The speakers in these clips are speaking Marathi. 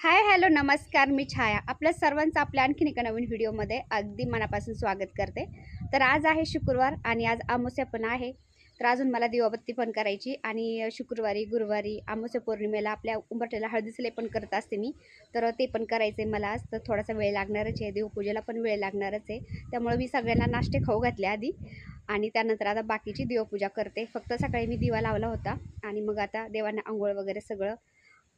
हाय हॅलो नमस्कार मी छाया. आपल्या सर्वांचं आपल्या आणखीन एका नवीन व्हिडिओमध्ये अगदी मनापासून स्वागत करते. तर आज आहे शुक्रवार आणि आज अमावस्या पण आहे. तर अजून मला दिवाबत्ती पण करायची आणि शुक्रवारी गुरुवारी अमावस्या पौर्णिमेला आपल्या उंबरठ्याला हळदीसले पण करत असते मी. तर ते पण करायचं आहे मला. आज तर थोडासा वेळ लागणारच आहे. देवपूजेला पण वेळ लागणारच आहे. त्यामुळे मी सगळ्यांना नाश्ते खाऊ घातले आधी आणि त्यानंतर आता बाकीची देवपूजा करते. फक्त सकाळी मी दिवा लावला होता आणि मग आता देवांना आंघोळ वगैरे सगळं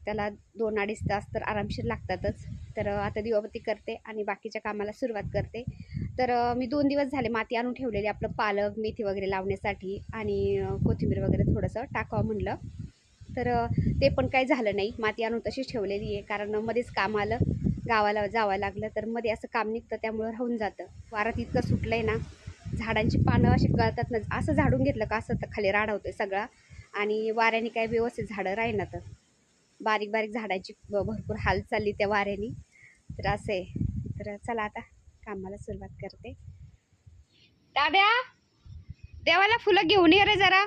त्याला दोन अडीच तास तर आरामशीर लागतातच. तर आता दिवाबत्ती करते आणि बाकीच्या कामाला सुरुवात करते. तर मी दोन दिवस झाले माती आणून ठेवलेली आपलं पालक मेथी वगैरे लावण्यासाठी आणि कोथिंबीर वगैरे थोडंसं टाकावं म्हणलं. तर ते पण काही झालं नाही. माती आणून तशीच ठेवलेली आहे. कारण मध्येच काम आलं. गावाला जावं लागलं तर मध्ये असं काम निघतं त्यामुळं राहून जातं. वारात इतकं सुटलं आहे ना झाडांची पानं अशी गळतात ना असं झाडून घेतलं का असं तर खाली राडा आहे सगळा. आणि वाऱ्याने काही व्यवस्थित झाडं राहीना तर बारीक बारीक झाडाची भरपूर हाल चालली त्या वाऱ्याने. तर असं आहे. तर चला आता कामाला सुरुवात करते. दाद्या देवाला फुलं घेऊन ये रे जरा.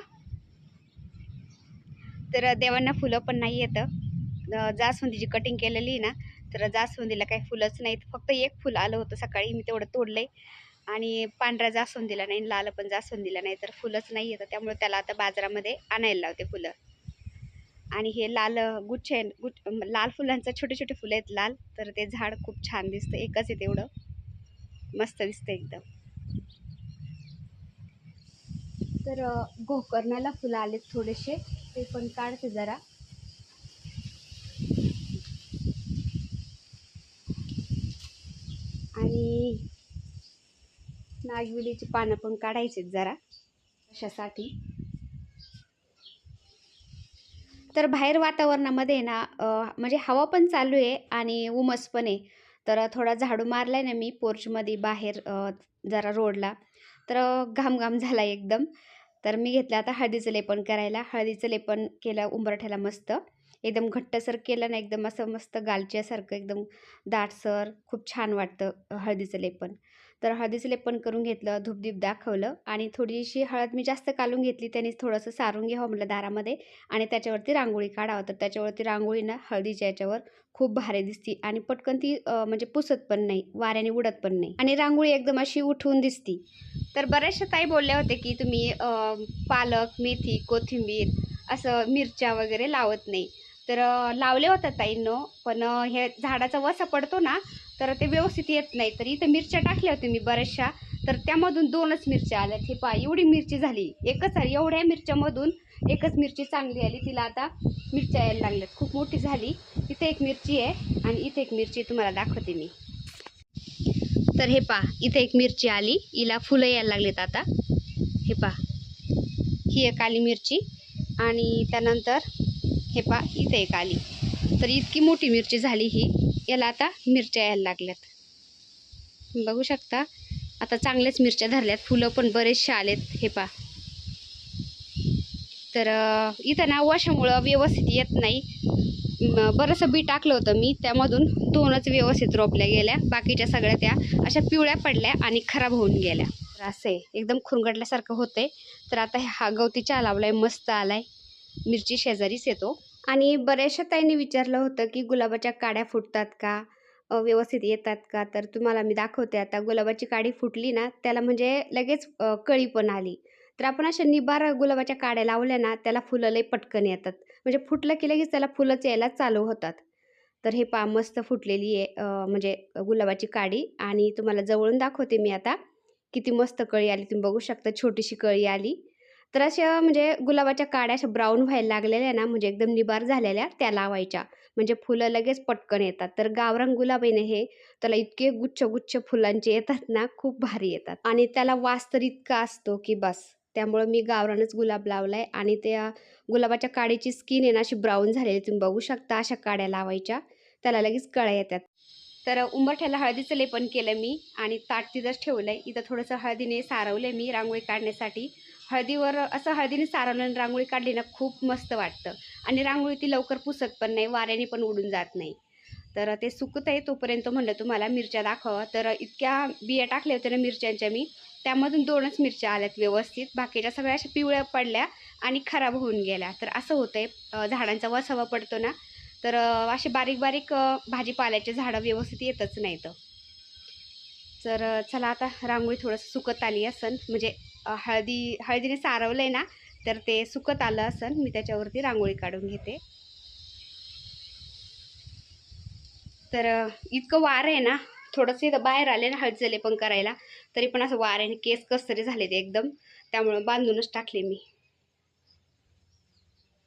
तर देवांना फुलं पण नाही येतं. जास्वंदीची कटिंग केलेली आहे ना तर जास्वंदीला काही फुलंच नाहीत. फक्त एक फुलं आलं होतं सकाळी मी तेवढं तोडलंय. आणि पांढरा जास्वंदीला नाही लाल पण जास्वंदीला नाही तर फुलंच नाही येतं त्यामुळे त्याला आता बाजारामध्ये आणायला लावते फुलं. आणि हे लाल गुच्छ गुच्छ लाल फुलांचं छोटे छोटे फुलं आहेत लाल तर ते झाड खूप छान दिसतं एकच आहे तेवढं. मस्त दिसतं एकदम. तर गोकर्णाला फुलं आलेत थोडेसे ते पण काढते जरा. आणि नागविलीची पानं पण काढायचीत जरा अशासाठी तर बाहेर वातावरणामध्ये ना म्हणजे हवा पण चालू आहे आणि उमस पण आहे. तर थोडा झाडू मारला आहे ना मी पोर्चमध्ये बाहेर जरा रोडला. तर घाम घाम झाला एकदम. तर मी घेतलं आता हळदीचं लेपन करायला. हळदीचं लेपन केलं उंबरठ्याला मस्त. एकदम घट्टसर केलं ना एकदम असं मस्त गालच्यासारखं एकदम दाटसर खूप छान वाटतं हळदीचं लेपन तर हळदीचं लेपन करून घेतलं धूपदीप दाखवलं आणि थोडीशी हळद मी जास्त कालून घेतली त्याने थोडंसं सारून घ्यावं म्हटलं दारामध्ये आणि त्याच्यावरती रांगोळी काढावं. तर त्याच्यावरती रांगोळी ना हळदीच्या याच्यावर खूप भारी दिसती आणि पटकन ती म्हणजे पुसत पण नाही वाऱ्याने उडत पण नाही आणि रांगोळी एकदम अशी उठून दिसती. तर बऱ्याचशा ताई बोलल्या होत्या की तुम्ही पालक मेथी कोथिंबीर असं मिरच्या वगैरे लावत नाही. तर लावले होत्या ताईंनो पण हे झाडाचा वसा पडतो ना तर ते व्यवस्थित येत नाही. तर इथं मिरच्या टाकल्या होत्या मी बऱ्याचशा. तर त्यामधून दोनच मिरच्या आल्यात हे पा एवढी मिरची झाली. एकच आली एवढ्या मिरच्यामधून एकच मिरची चांगली आली. तिला आता मिरच्या यायला लागल्यात. खूप मोठी झाली. इथे एक मिरची आहे आणि इथे एक मिरची तुम्हाला दाखवते मी. तर हे पा इथे एक मिरची आली. हिला फुलं यायला लागलेत आता. हे पा ही एक आली मिरची. आणि त्यानंतर हे पा इथे एक आली. तर इतकी मोठी मिरची झाली ही याला आता मिरच्या यायला लागल्यात. बघू शकता आता चांगल्याच मिरच्या धरल्यात फुलं पण बरेचसे आलेत हे पा. तर इथं ना वशामुळं व्यवस्थित येत नाही. बरंचसं बी टाकलं होतं मी त्यामधून दोनच व्यवस्थित रोपल्या गेल्या बाकीच्या सगळ्या त्या अशा पिवळ्या पडल्या आणि खराब होऊन गेल्या. तर असं आहे एकदम खुरगडल्यासारखं होतंय. तर आता हा गवती चहा आहे मस्त आला आहे मिरची शेजारीच येतो. आणि बऱ्याचशा ताईंनी विचारलं होतं की गुलाबाच्या काड्या फुटतात का? व्यवस्थित येतात का? तर तुम्हाला मी दाखवते. आता गुलाबाची काडी फुटली ना त्याला म्हणजे लगेच कळी पण आली. तर आपण अशा निबार गुलाबाच्या काड्या लावल्या ना त्याला फुलं लई पटकन येतात. म्हणजे फुटलं की लगेच त्याला फुलंच यायला चालू होतात. तर हे पा मस्त फुटलेली आहे म्हणजे गुलाबाची काडी. आणि तुम्हाला जवळून दाखवते मी आता. किती मस्त कळी आली तुम्ही बघू शकता छोटीशी कळी आली. तर अशा म्हणजे गुलाबाच्या काड्या अशा ब्राऊन व्हायला लागलेल्या ना म्हणजे एकदम निबार झालेल्या त्या लावायच्या. म्हणजे फुलं लगेच पटकन येतात. तर गावरान गुलाब आहे ना हे त्याला इतके गुच्छ गुच्छ फुलांचे येतात ना खूप भारी येतात. आणि त्याला वास तर इतका असतो की बस त्यामुळं मी गावरानच गुलाब लावलाय. आणि त्या गुलाबाच्या काडीची स्किन आहे ना अशी ब्राऊन झालेली तुम्ही बघू शकता अशा काड्या लावायच्या. त्याला लगेच कळ्या येतात. तर उंबरठ्याला हळदीचं लेपन केलं मी आणि ताट तिथंच ठेवलं आहे इथं थोडंसं हळदीने सारवलं मी रांगोळी काढण्यासाठी. हळदीवर असं हळदीने सारवलं आणि रांगोळी काढली ना खूप मस्त वाटतं. आणि रांगोळी ती लवकर पुसत पण नाही वाऱ्याने पण उडून जात नाही. तर ते सुकत आहे तोपर्यंत म्हणलं तुम्हाला मिरच्या दाखवा. तर इतक्या बिया टाकल्या होत्या ना मिरच्यांच्या मी त्यामधून दोनच मिरच्या आल्यात व्यवस्थित. बाकीच्या सगळ्या अशा पिवळ्या पडल्या आणि खराब होऊन गेल्या. तर असं होतं आहे झाडांचा वसावा पडतो ना तर असे बारीक बारीक भाजीपाल्याचे झाडं व्यवस्थित येतच नाहीत. तर चला आता रांगोळी थोडंसं सुकत आली असन म्हणजे हळदी हळदीने सारवलं आहे ना तर ते सुकत आलं असेल मी त्याच्यावरती रांगोळी काढून घेते. तर इतकं वार आहे ना थोडंसं इथं बाहेर आले ना हळदले पण करायला तरी पण असं वाऱ्याने केस कसतरी झाले ते एकदम त्यामुळं बांधूनच टाकले मी.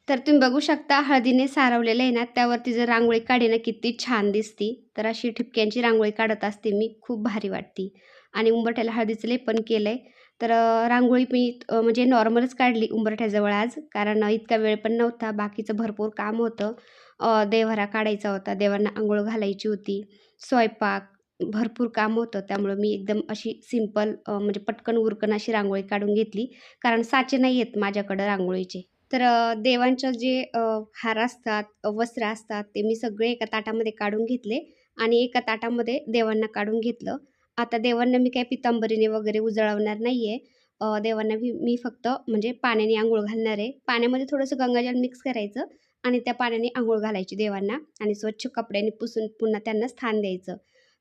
तर तुम्ही बघू शकता हळदीने सारवलेलं आहे ना त्यावरती जर रांगोळी काढे ना किती छान दिसती. तर अशी ठिपक्यांची रांगोळी काढत असते मी खूप भारी वाटती. आणि उंबरठ्याला हळदीचं लेपन केलं आहे तर रांगोळी मी म्हणजे नॉर्मलच काढली उंबरठ्याजवळ आज कारण इतका वेळ पण नव्हता बाकीचं भरपूर काम होतं. अ, देव्हारा काढायचा होता देवांना आंघोळ घालायची होती स्वयंपाक भरपूर काम होतं त्यामुळं मी एकदम अशी सिंपल म्हणजे पटकन उरकन अशी रांगोळी काढून घेतली कारण साचे नाही आहेत माझ्याकडं रांगोळीचे. तर देवांच्या देवांचं जे हार असतात वस्त्र असतात ते मी सगळे एका ताटामध्ये काढून घेतले आणि एका ताटामध्ये देवांना काढून घेतलं. आता देवांना मी काही पितांबरीने वगैरे उजळवणार नाही आहे देवांना मी मी फक्त म्हणजे पाण्याने आंघोळ घालणार आहे. पाण्यामध्ये थोडंसं गंगाजल मिक्स करायचं आणि त्या पाण्याने आंघोळ घालायची देवांना आणि स्वच्छ कपड्याने पुसून पुन्हा त्यांना स्थान द्यायचं.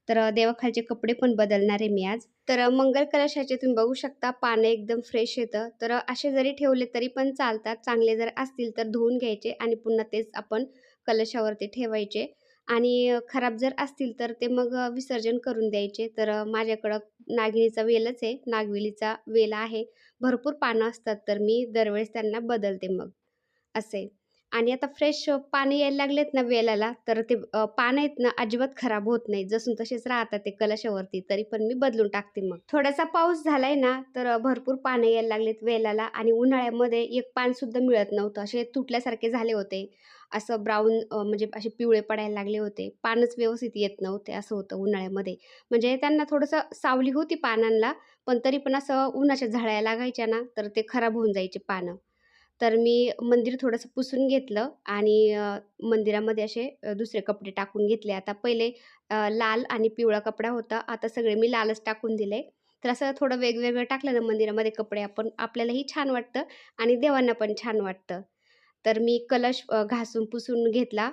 तर देवाखालचे कपडे पण बदलणार आहे मी आज. तर मंगल कलशाचे तुम्ही बघू शकता पानं एकदम फ्रेश येतं. तर असे जरी ठेवले तरी पण चालतात. चांगले जर असतील तर धुवून घ्यायचे आणि पुन्हा तेच आपण कलशावरती ठेवायचे. आणि खराब जर असतील तर ते मग विसर्जन करून द्यायचे. तर माझ्याकडं नागिणीचा वेलच आहे. नागवेलीचा वेल आहे. भरपूर पानं असतात तर मी दरवेळेस त्यांना बदलते मग. असे. आणि आता फ्रेश पानं यायला लागलेत ना वेलाला तर ते पानं आहेत ना अजिबात खराब होत नाही जसून तसेच राहतात ते कलशावरती तरी पण मी बदलून टाकते मग. थोडासा पाऊस झालाय ना तर भरपूर पानं यायला लागलेत वेलाला आणि उन्हाळ्यामध्ये एक पान सुद्धा मिळत नव्हतं. असे तुटल्यासारखे झाले होते. असं ब्राऊन म्हणजे असे पिवळे पडायला लागले होते. पानच व्यवस्थित येत नव्हते असं होतं उन्हाळ्यामध्ये. म्हणजे त्यांना थोडंसं सावली होती पानांना पण तरी पण असं उन्हाच्या झळ्या लागायच्या ना तर ते खराब होऊन जायचे पानं. तर मी मंदिर थोडंसं पुसून घेतलं आणि मंदिरामध्ये असे दुसरे कपडे टाकून घेतले. आता पहिले लाल आणि पिवळा कपडा होता. आता सगळे मी लालच टाकून दिले. तर असं थोडं वेगवेगळं टाकलं ना मंदिरामध्ये कपडे आपण आपल्यालाही छान वाटतं आणि देवांना पण छान वाटतं. तर मी कलश घासून पुसून घेतला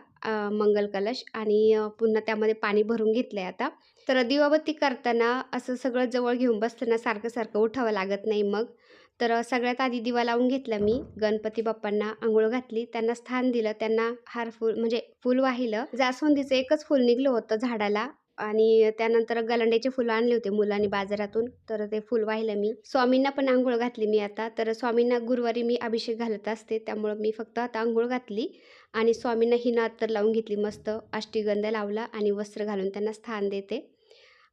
मंगल कलश आणि पुन्हा त्यामध्ये पाणी भरून घेतलं आहे आता. तर दिवाबत्ती करताना असं सगळं जवळ घेऊन बसताना सारखं सारखं उठावं लागत नाही मग. तर सगळ्यात आधी दिवा लावून घेतला मी. गणपती बाप्पांना आंघोळ घातली. त्यांना स्थान दिलं. त्यांना हार फुल म्हणजे फूल वाहिलं. जास्वंदीचं एकच फूल निघलं होतं झाडाला आणि त्यानंतर गलांड्याचे फुलं आणले होते मुलांनी बाजारातून. तर ते फुल वाहिलं मी. स्वामींना पण आंघोळ घातली मी आता. तर स्वामींना गुरुवारी मी अभिषेक घालत असते. त्यामुळं मी फक्त आता आंघोळ घातली आणि स्वामींना ही नात तर लावून घेतली मस्त. अष्टीगंध लावला आणि वस्त्र घालून त्यांना स्थान देते.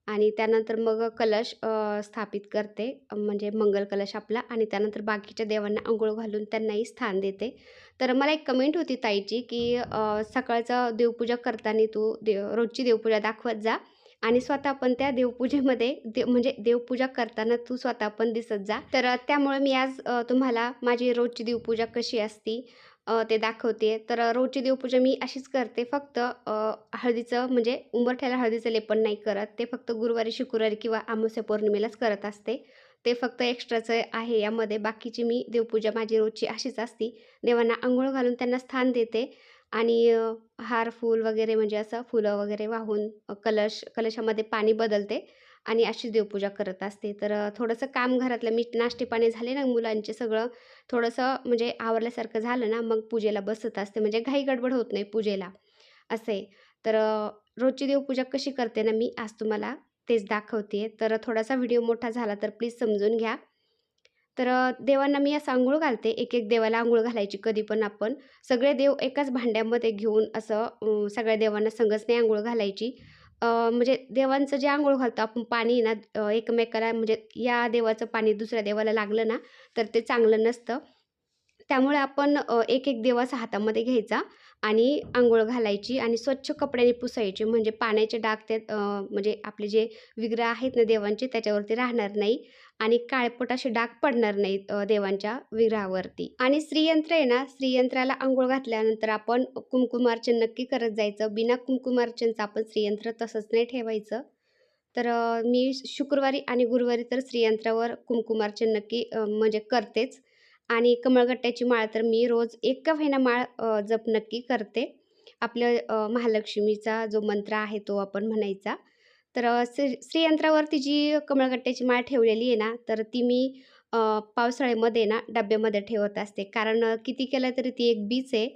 आणि त्यानंतर मग कलश स्थापित करते. म्हणजे मंगल कलश आपला आणि त्यानंतर बाकीच्या देवांना आंघोळ घालून त्यांनाही स्थान देते. तर मला एक कमेंट होती ताईची की सकाळचं देवपूजा करताना तू देव रोजची देवपूजा दाखवत जा आणि स्वतः पण त्या देवपूजेमध्ये दे म्हणजे देवपूजा करताना तू स्वतः पण दिसत जा. तर त्यामुळे मी आज तुम्हाला माझी रोजची देवपूजा कशी असती ते दाखवते. तर रोजची देवपूजा मी अशीच करते. फक्त हळदीचं म्हणजे उंबरठ्याला हळदीचं लेपन नाही करत. ते फक्त गुरुवारी शुक्रवारी किंवा अमावस्या पौर्णिमेलाच करत असते. ते फक्त एक्स्ट्राचं आहे यामध्ये. बाकीची मी देवपूजा माझी रोजची अशीच असती. देवांना आंघोळ घालून त्यांना स्थान देते. आणि हार फूल वगैरे म्हणजे असं फुलं वगैरे वाहून कलश कलशामध्ये पाणी बदलते. आणि अशी देवपूजा करत असते. तर थोडंसं काम घरातलं मी नाश्ते पाणी झाले ना मुलांचे सगळं थोडंसं म्हणजे आवरल्यासारखं झालं ना मग पूजेला बसत असते. म्हणजे घाई गडबड होत नाही पूजेला असे. तर रोजची देवपूजा कशी करते ना मी आज तुम्हाला तेच दाखवते तर थोडासा व्हिडिओ मोठा झाला तर प्लीज समजून घ्या. तर देवांना मी असं आंघोळ घालते. एक एक देवाला आंघोळ घालायची कधी पण आपण. सगळे देव एकाच भांड्यामध्ये घेऊन असं सगळ्या देवांना संगच नाही आंघोळ घालायची. म्हणजे देवांचं जे आंघोळ घालतो आपण पाणी ना एकमेकाला म्हणजे या देवाचं पाणी दुसऱ्या देवाला लागलं ना तर ते चांगलं नसतं. त्यामुळे आपण एक एक देवाचा हातामध्ये घ्यायचा आणि आंघोळ घालायची आणि स्वच्छ कपड्याने पुसायची. म्हणजे पाण्याचे डाग त्यात म्हणजे आपले जे विग्रह आहेत ना देवांचे त्याच्यावरती राहणार नाही. आणि काळपट असे डाग पडणार नाहीत देवांच्या विग्रहावरती. आणि श्रीयंत्र आहे ना श्रीयंत्राला अंघोळ घातल्यानंतर आपण कुंकुमार्चन नक्की करत जायचं. बिना कुंकुमार्चनचं आपण श्रीयंत्र तसंच नाही ठेवायचं. तर मी शुक्रवारी आणि गुरुवारी तर श्रीयंत्रावर कुंकुमार्चन नक्की म्हणजे करतेच. आणि कमळगट्ट्याची माळ तर मी रोज एक का होईना माळ जप नक्की करते. आपल्या महालक्ष्मीचा जो मंत्र आहे तो आपण म्हणायचा. तर श्री श्रीयंत्रावरती जी कमळगट्ट्याची माळ ठेवलेली आहे ना तर ती मी पावसाळ्यामध्ये ना डब्यामध्ये ठेवत असते. कारण किती केलं तरी ती एक बीच आहे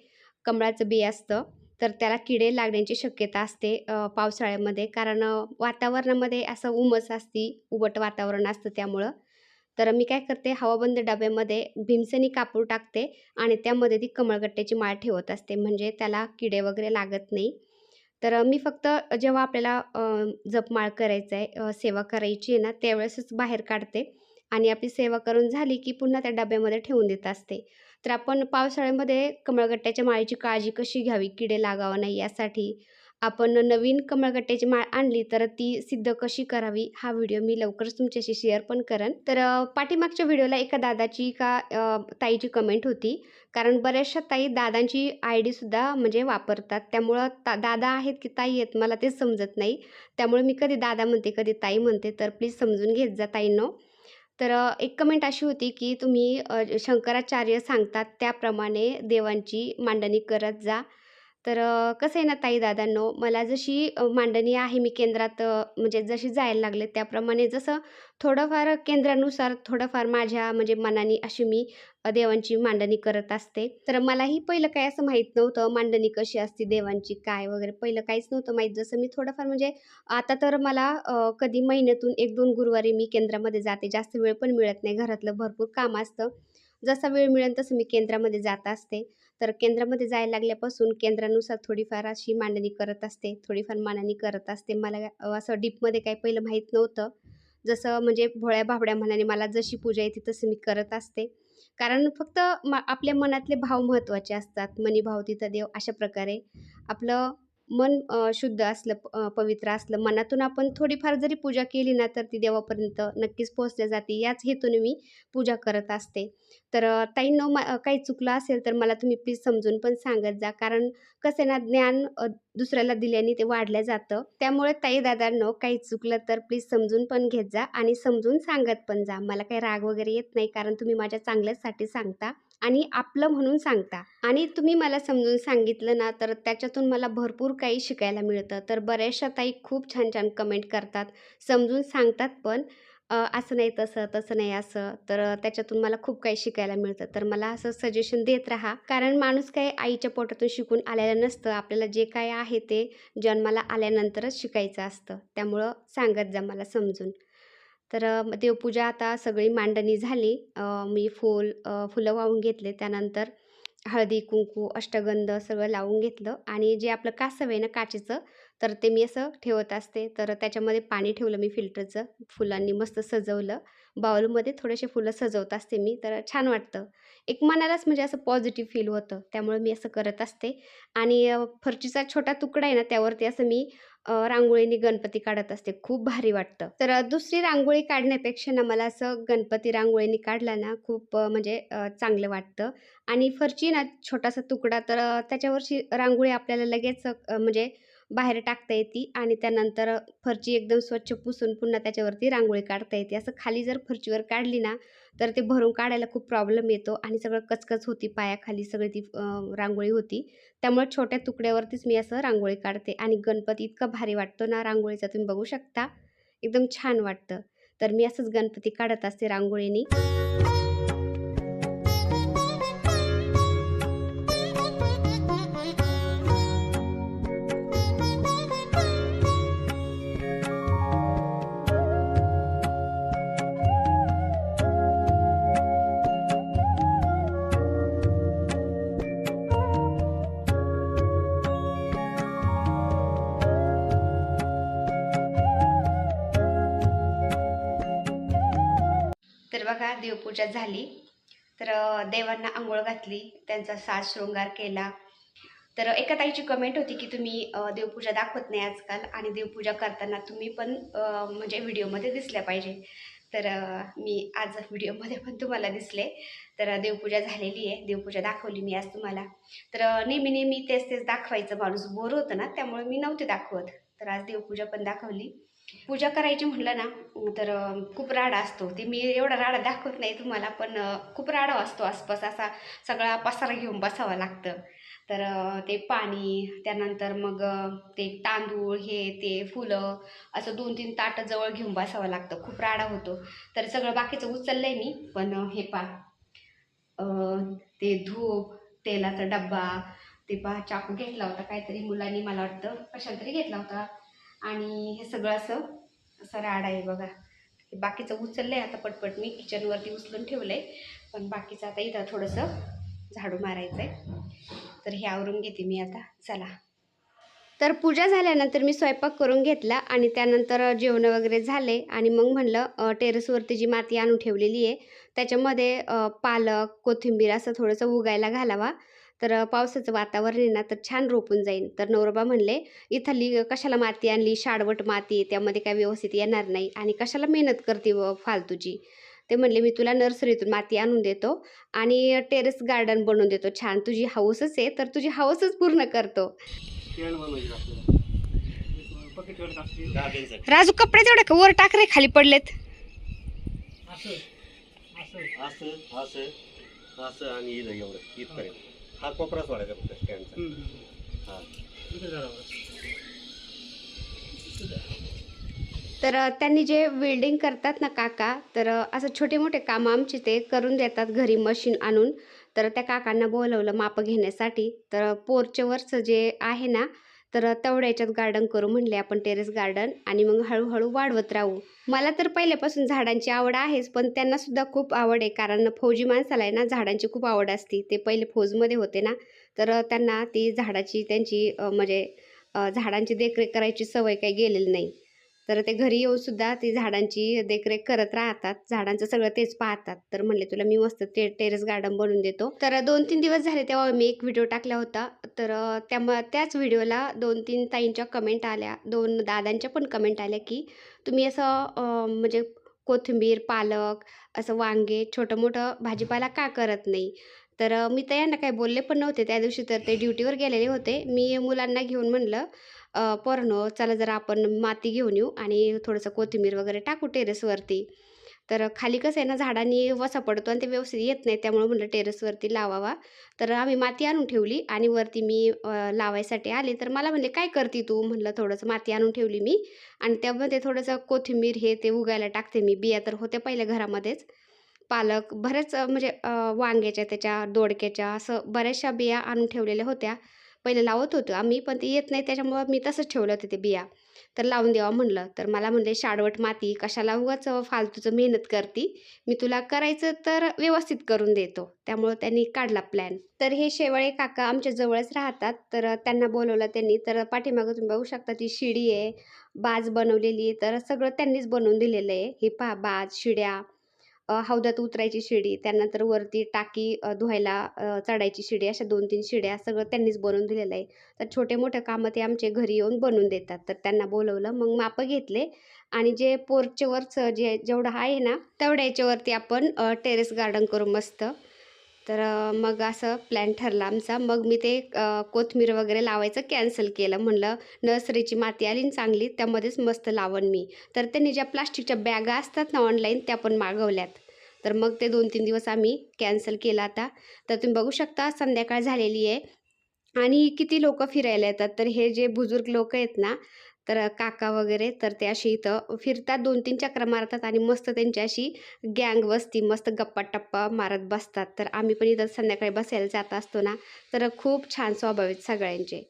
कमळाचं बी असतं. तर त्याला किडे लागण्याची शक्यता असते पावसाळ्यामध्ये. कारण वातावरणामध्ये असं उमस असती उबट वातावरण असतं त्यामुळं. तर मी काय करते हवाबंद डब्यामध्ये भीमसेनी कापूर टाकते आणि त्यामध्ये ती कमळगट्ट्याची माळ ठेवत असते. म्हणजे त्याला किडे वगैरे लागत नाही. तर मी फक्त जेव्हा आपल्याला जपमाळ करायचं आहे सेवा करायची आहे ना त्यावेळेसच बाहेर काढते आणि आपली सेवा करून झाली की पुन्हा त्या डब्यामध्ये ठेवून देत असते. तर आपण पावसाळ्यामध्ये कमळगट्ट्याच्या माळीची काळजी कशी घ्यावी? किडे लागावं नाही यासाठी. आपण नवीन कमळगट्ट्याची माळ आणली तर ती सिद्ध कशी करावी हा व्हिडिओ मी लवकरच तुमच्याशी शेअर पण करेन. तर पाठीमागच्या व्हिडिओला एका दादाची का ताईची कमेंट होती. कारण बऱ्याचशा ताई दादांची आय डीसुद्धा म्हणजे वापरतात. त्यामुळं ता दादा आहेत की ताई आहेत मला ते समजत नाही. त्यामुळे मी कधी दादा म्हणते कधी ताई म्हणते तर प्लीज समजून घेत जा ताईंनो. तर एक कमेंट अशी होती की तुम्ही शंकराचार्य सांगतात त्याप्रमाणे देवांची मांडणी करत जा. तर कसं आहे ना ताई दादांनो मला जशी मांडणी आहे मी केंद्रात म्हणजे जशी जायला लागले त्याप्रमाणे जसं थोडंफार केंद्रानुसार थोडंफार माझ्या म्हणजे मनाने अशी मी देवांची मांडणी करत असते. तर मलाही पहिलं काय असं माहीत नव्हतं मांडणी कशी असते देवांची काय वगैरे पहिलं काहीच नव्हतं माहीत. जसं मी थोडंफार म्हणजे आता तर मला कधी महिन्यातून एक दोन गुरुवारी मी केंद्रामध्ये जाते. जास्त वेळ पण मिळत नाही. घरातलं भरपूर काम असतं. जसा वेळ मिळेल तसं मी केंद्रामध्ये जात असते. तर केंद्रामध्ये जायला लागल्यापासून केंद्रानुसार थोडीफार अशी मांडणी करत असते थोडीफार मांडणी करत असते. मला असं डीपमध्ये काही पहिलं माहीत नव्हतं. जसं म्हणजे भोळ्या भाबड्या मनाने मला जशी पूजा येते तसं मी करत असते. कारण फक्त मा आपल्या मनातले भाव महत्त्वाचे असतात. मनी भाव तिथं देव अशा प्रकारे आपलं मन शुद्ध असलं पवित्र असलं मनातून आपण थोडीफार जरी पूजा केली ना तर ती देवापर्यंत नक्कीच पोहोचल्या जाते. याच हेतूने मी पूजा करत असते. तर अ, ताईंनो मा काही चुकलं असेल तर मला तुम्ही प्लीज समजून पण सांगत जा. कारण कसे ना ज्ञान दुसऱ्याला दिल्याने ते वाढलं जातं. त्यामुळे ताई दादांनो काही चुकलं तर प्लीज समजून पण घेत जा आणि समजून सांगत पण जा. मला काही राग वगैरे येत नाही कारण तुम्ही माझ्या चांगल्याचसाठी सांगता. आणि आपलं म्हणून सांगता. आणि तुम्ही मला समजून सांगितलं ना तर त्याच्यातून मला भरपूर काही शिकायला मिळतं. तर बऱ्याचशा ताई खूप छान छान कमेंट करतात समजून सांगतात पण असं नाही तसं तसं नाही असं. तर त्याच्यातून मला खूप काही शिकायला मिळतं. तर मला असं सजेशन देत राहा. कारण माणूस काही आईच्या पोटातून शिकून आलेलं नसतं. आपल्याला जे काय आहे ते जन्माला आल्यानंतरच शिकायचं असतं. त्यामुळं सांगत जा मला समजून. तर देवपूजा आता सगळी मांडणी झाली. मी फूल फुलं वाहून घेतले. त्यानंतर हळदी कुंकू अष्टगंध सगळं लावून घेतलं. आणि जे आपलं कासव आहे ना काचेचं तर ते मी असं ठेवत असते. तर त्याच्यामध्ये पाणी ठेवलं मी फिल्टरचं. फुलांनी मस्त सजवलं. बाउलमध्ये थोडेसे फुलं सजवत असते मी. तर छान वाटतं. एक मनालाच म्हणजे असं पॉझिटिव्ह फील होतं. त्यामुळे मी असं करत असते. आणि फरचीचा छोटा तुकडा आहे ना त्यावरती असं मी रांगोळीने गणपती काढत असते. खूप भारी वाटतं. तर दुसरी रांगोळी काढण्यापेक्षा ना मला असं गणपती रांगोळीने काढला ना खूप म्हणजे चांगलं वाटतं. आणि फरची ना छोटासा तुकडा तर त्याच्यावरची रांगोळी आपल्याला लगेच म्हणजे बाहेर टाकता येते आणि त्यानंतर फरची एकदम स्वच्छ पुसून पुन्हा त्याच्यावरती रांगोळी काढता येते. असं खाली जर फरचीवर काढली ना तर ते भरून काढायला खूप प्रॉब्लेम येतो आणि सगळं कचकच होती पायाखाली सगळी ती रांगोळी होती. त्यामुळे छोट्या तुकड्यावरतीच मी असं रांगोळी काढते आणि गणपती इतका भारी वाटतो ना रांगोळीचा तुम्ही बघू शकता. एकदम छान वाटतं. तर मी असंच गणपती काढत असते रांगोळीनी. देवपूजा झाली. तर देवांना आंघोळ घातली त्यांचा साज शृंगार केला. तर एका ताईची कमेंट होती की तुम्ही देवपूजा दाखवत नाही आजकाल आणि देवपूजा करताना तुम्ही पण म्हणजे व्हिडिओमध्ये दिसल्या पाहिजे. तर मी आज व्हिडिओमध्ये पण तुम्हाला दिसले. तर देवपूजा झालेली आहे. देवपूजा दाखवली मी आज तुम्हाला. तर नेहमी नेहमी तेच तेच दाखवायचं माणूस बोर होतं ना त्यामुळे मी नव्हते दाखवत. तर आज देवपूजा पण दाखवली. पूजा करायची म्हटलं ना तर खूप राडा असतो. ते मी एवढा राडा दाखवत नाही तुम्हाला पण खूप राडा असतो आसपास. असा सगळा पसारा घेऊन बसावं लागतं. तर ते पाणी त्यानंतर मग ते तांदूळ हे ते फुलं असं दोन तीन ताटं जवळ घेऊन बसावं लागतं. खूप राडा होतो. तर सगळं बाकीचं उचललं आहे मी पण हे पा ते धूप तेलाचा डब्बा ते पहा चाकू घेतला होता काहीतरी मुलांनी मला वाटतं. कशाला तरी घेतला होता. आणि हे सगळं असं असं राड आहे बघा. बाकीचं उचललं आहे आता पटपट मी किचनवरती उचलून ठेवलं आहे पण बाकीचं आता इथं थोडंसं झाडू मारायचं आहे तर हे आवरून घेते मी आता. चला. तर पूजा झाल्यानंतर मी स्वयंपाक करून घेतला आणि त्यानंतर जेवण वगैरे झाले. आणि मग म्हणलं टेरेसवरती जी माती आणून ठेवलेली आहे त्याच्यामध्ये पालक कोथिंबीर असं थोडंसं उगायला घालावा. तर पावसाचं वातावरण आहे ना तर छान रोपून जाईल तर नवरोबा म्हणले इथली कशाला माती आणली? शाडवट माती त्यामध्ये काय व्यवस्थित येणार नाही आणि कशाला मेहनत करते व फालतूची? ते म्हणले मी तुला नर्सरीतून माती आणून देतो आणि टेरेस गार्डन बनवून देतो. छान तुझी हाऊसच आहे तर तुझी हाऊसच पूर्ण करतो. राजू कपडे तेवढे का? वर टाक रे खाली पडलेत. असं. असं. असं असं असं आणि एवढं. इथपर्यंत. हा कोपरा सोडायचा फक्त स्टँडचा. हा. तर त्यांनी जे वेल्डिंग करतात ना काका तर असं छोटे मोठे कामं आमचे ते करून देतात घरी मशीन आणून. तर त्या काकांना बोलवलं मापं घेण्यासाठी. तर पोर्चवरचं जे आहे ना तर तेवढ्या याच्यात गार्डन करू म्हणले आपण टेरेस गार्डन आणि मग हळूहळू वाढवत राहू. मला तर पहिल्यापासून झाडांची आवड आहेच पण त्यांना सुद्धा खूप आवड आहे. कारण फौजी माणसाला आहे ना झाडांची खूप आवड असते. ते पहिले फौजमध्ये होते ना. तर त्यांना ती झाडाची त्यांची म्हणजे झाडांची देखरेख करायची सवय काही गेलेली नाही. तर ते घरी येऊन सुद्धा ती झाडांची देखरेख करत राहतात. झाडांचं सगळं तेच पाहतात. तर म्हणले तुला मी मस्त ते टेरेस गार्डन बनवून देतो. तर दोन तीन दिवस झाले तेव्हा मी एक व्हिडिओ टाकला होता. तर त्या त्याच व्हिडिओला दोन तीन ताईंच्या कमेंट आल्या. दोन दादांच्या पण कमेंट आल्या की तुम्ही असं म्हणजे कोथिंबीर पालक असं वांगे छोटं मोठं भाजीपाला का करत नाही? तर मी तर यांना काही बोलले पण नव्हते. त्या दिवशी तर ते ड्युटीवर गेलेले होते. मी मुलांना घेऊन म्हणलं पोरणं चला जरा आपण माती घेऊन येऊ आणि थोडंसं कोथिंबीर वगैरे टाकू टेरेसवरती. तर खाली कसं आहे ना झाडांनी वसा पडतो आणि ते व्यवस्थित येत नाही त्यामुळे म्हणलं टेरेसवरती लावावा. तर आम्ही माती आणून ठेवली आणि वरती मी लावायसाठी आले. तर मला म्हणले काय करते तू? म्हणलं थोडंसं माती आणून ठेवली मी आणि त्यामध्ये थोडंसं कोथिंबीर हे ते उगायला टाकते मी. बिया तर होत्या पहिल्या घरामध्येच. पालक बऱ्याच म्हणजे वांग्याच्या त्याच्या दोडक्याच्या असं बऱ्याचशा बिया आणून ठेवलेल्या होत्या. पहिले लावत होतो. आम्ही पण ते येत नाही त्याच्यामुळं मी तसंच ठेवलं होतं ते बिया. तर लावून द्यावं म्हणलं. तर मला म्हणले शाडवट माती कशाला उगाच फालतूचं मेहनत करती? मी तुला करायचं तर व्यवस्थित करून देतो. त्यामुळं त्यांनी काढला प्लॅन तर हे शेवाळे काका आमच्या जवळच राहतात. तर त्यांना बोलवलं त्यांनी. तर पाठीमागं तुम्ही बघू शकता ती शिडी आहे. बाज बनवलेली आहे. तर सगळं त्यांनीच बनवून दिलेलं आहे. हे पहा बाज शिड्या हौदात उतरायची शिडी त्यानंतर वरती टाकी धुवायला चढायची शिडी अशा दोन तीन शिड्या सगळं त्यांनीच बनवून दिलेलं आहे. तर छोटे मोठे कामं ते आमचे घरी येऊन बनवून देतात. तर त्यांना बोलवलं मग मापं घेतले आणि जे पोर्चवरचं जे जेवढं आहे ना तेवढ्या याच्यावरती आपण टेरेस गार्डन करू मस्त. तर मग असं प्लॅन ठरला आमचा. मग मी ते कोथमीर वगैरे लावायचं कॅन्सल केलं. म्हणलं नर्सरीची माती आली चांगली त्यामध्येच मस्त लावन मी. तर त्यांनी ज्या प्लास्टिकच्या बॅगा असतात ना ऑनलाईन त्या पण मागवल्यात. तर मग ते दोन तीन दिवस आम्ही कॅन्सल केलं आता. तर तुम्ही बघू शकता संध्याकाळ झालेली आहे. आणि किती लोक फिरायला येतात? तर हे जे बुजुर्ग लोक आहेत ना तर काका वगैरे तर ते अशी इथं फिरतात. दोन तीन चक्र मारतात आणि मस्त त्यांची अशी गँग बसती मस्त गप्पा टप्पा मारत बसतात. तर आम्ही पण इथं संध्याकाळी बसायला जात असतो ना तर खूप छान स्वभाव आहेत सगळ्यांचे.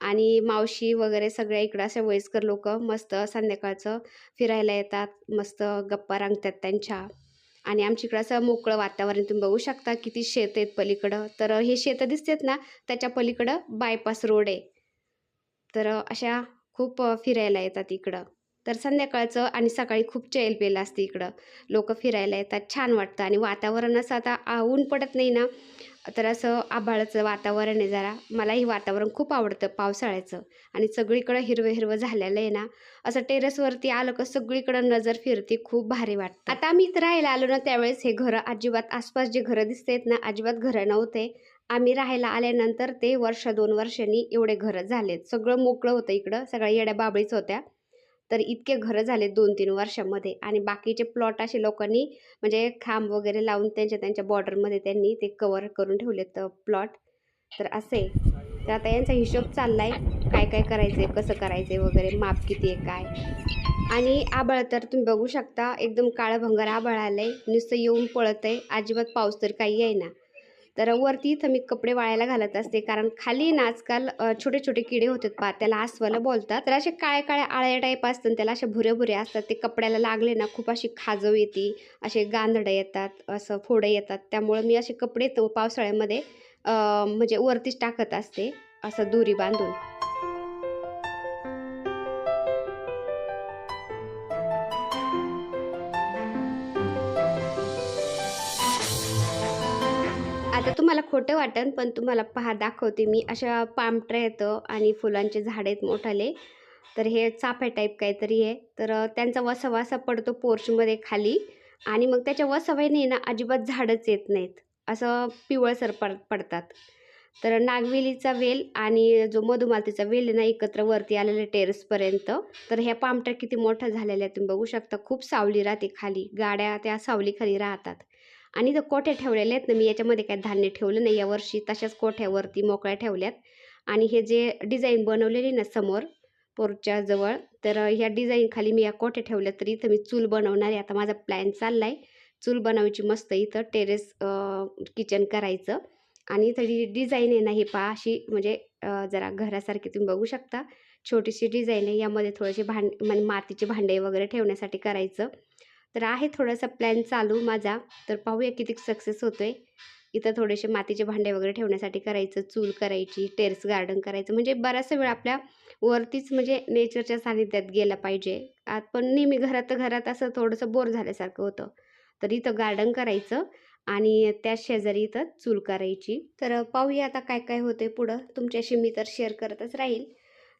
आणि मावशी वगैरे सगळ्या इकडं असे वयस्कर लोक मस्त संध्याकाळचं फिरायला येतात मस्त गप्पा रंगतात त्यांच्या. आणि आमच्या इकडं असं मोकळं वातावरण तुम्ही बघू शकता किती शेत आहेत पलीकडं. तर हे शेतं दिसतात ना त्याच्या पलीकडं बायपास रोड आहे. तर अशा खूप फिरायला येतात इकडं. तर संध्याकाळचं आणि सकाळी खूप चेलपेल असते इकडं. लोक फिरायला येतात छान वाटतं. आणि वातावरण असं आता आऊन ऊन पडत नाही ना तर असं आभाळाचं वातावरण आहे जरा. मला हे वातावरण खूप आवडतं पावसाळ्याचं. आणि सगळीकडं हिरवं हिरवं झालेलं आहे ना असं टेरेसवरती आलं का सगळीकडं नजर फिरते खूप भारी वाटतं. आता आम्ही इथं राहायला आलो ना त्यावेळेस हे घरं अजिबात आसपास जे घरं दिसतात ना अजिबात घरं नव्हते. आम्ही राहायला आल्यानंतर ते वर्ष दोन वर्षांनी एवढे घरं झालेत. सगळं मोकळं होतं इकडं सगळ्या येड्या बाबळीच होत्या. तर इतके घरं झाले दोन तीन वर्षामध्ये. आणि बाकीचे प्लॉट असे लोकांनी म्हणजे खांब वगैरे लावून त्यांच्या त्यांच्या बॉर्डरमध्ये त्यांनी ते कवर करून ठेवलेत प्लॉट तर असे. तर आता यांचा हिशोब चालला आहे काय काय करायचं आहे कसं करायचं आहे वगैरे माप किती आहे काय? आणि आबाळ तर तुम्ही बघू शकता एकदम काळं भंगार आबाळ आलं आहे नुसतं येऊन पळत आहे अजिबात पाऊस तर काही आहे ना तर वरती इथं मी कपडे वाळायला घालत असते. कारण खाली ना आजकाल छोटे छोटे किडे होतात पा त्याला आसवाला बोलतात. तर असे काळ्या काळ्या आळ्या टाईप असतात त्याला असे भुरे भुरे असतात. ते कपड्याला लागले ना खूप अशी खाजव येते. असे गांधडं येतात असं फोडं येतात. त्यामुळं मी असे कपडे तो पावसाळ्यामध्ये म्हणजे वरतीच टाकत असते असं दोरी बांधून. खोटं वाटन पण तुम्हाला पहा दाखवते मी. अशा पाम येतं आणि फुलांचे झाड आहेत मोठाले. तर हे चाफ्या टाईप काहीतरी आहे. तर त्यांचा वसवासा पडतो पोर्चमध्ये खाली. आणि मग त्याच्या वसवाईने ना अजिबात झाडच येत नाहीत. असं पिवळसर पड पडतात. तर नागवेलीचा वेल आणि जो मधुमालतीचा वेल ना एकत्र वरती आलेले टेरेसपर्यंत तर ह्या पामट्या किती मोठ्या झालेल्या आहेत तुम्ही बघू शकता. खूप सावली राहते खाली. गाड्या त्या सावलीखाली राहतात. आणि इथं कोठ्या ठेवलेल्या आहेत ना मी याच्यामध्ये काय धान्य ठेवलं नाही. यावर्षी तशाच कोठ्यावरती मोकळ्या ठेवल्यात. आणि हे जे डिझाईन बनवलेली ना समोर पोरच्या जवळ तर ह्या डिझाईन खाली मी या कोठ्या ठेवल्या तरी इथं मी चूल बनवणार आहे. आता माझा प्लॅन चालला आहे चूल बनवायची मस्त इथं टेरेस किचन करायचं. आणि इथं जी डिझाईन आहे ना हे पहा अशी म्हणजे जरा घरासारखी तुम्ही बघू शकता. छोटीशी डिझाईन आहे. यामध्ये थोडेसे भांड म्हणजे मातीचे भांडे वगैरे ठेवण्यासाठी करायचं. तर आहे थोडासा प्लॅन चालू माझा. तर पाहूया किती सक्सेस होतो आहे इथं थोडेसे मातीचे भांडे वगैरे ठेवण्यासाठी करायचं चूल करायची टेरेस गार्डन करायचं. म्हणजे बराचसा वेळ आपल्या वरतीच म्हणजे नेचरच्या सानिध्यात गेला पाहिजे. आत पण नेहमी घरात घरात असं थोडंसं बोर झाल्यासारखं होतं. तर इथं गार्डन करायचं आणि त्या शेजारी इथं चूल करायची. तर पाहूया आता काय काय होते पुढं. तुमच्याशी मी तर शेअर करतच राहील.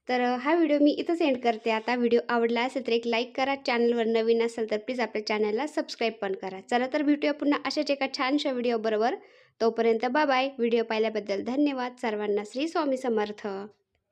तर हा व्हिडिओ मी इथंच एंड करते. आता व्हिडिओ आवडला असेल तर एक लाईक करा. चॅनलवर नवीन असेल तर प्लीज आपल्या चॅनलला सबस्क्राईब पण करा. चला तर भेटूया पुन्हा अशाच एका छानशा व्हिडिओबरोबर तोपर्यंत बाय व्हिडिओ पाहिल्याबद्दल धन्यवाद. सर्वांना श्री स्वामी समर्थ.